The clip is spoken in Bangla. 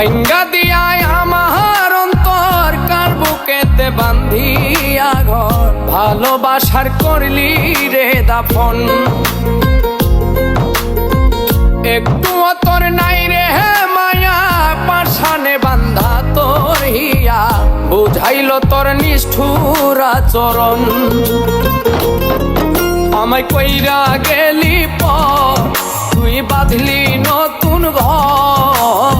ভাঙ্গা দিয়ায় আমার অন্তর কার বুকেতে বান্ধিয়া ঘর? ভালোবাসার করলি রে দাফন। একটু তোর নাই রে মায়া পাশানে বান্ধা তোর হিয়া। বুঝাইল তোর নিষ্ঠুরা চরণ আমায় কইরা গেলি পথ, তুই বাঁধলি নতুন ঘর।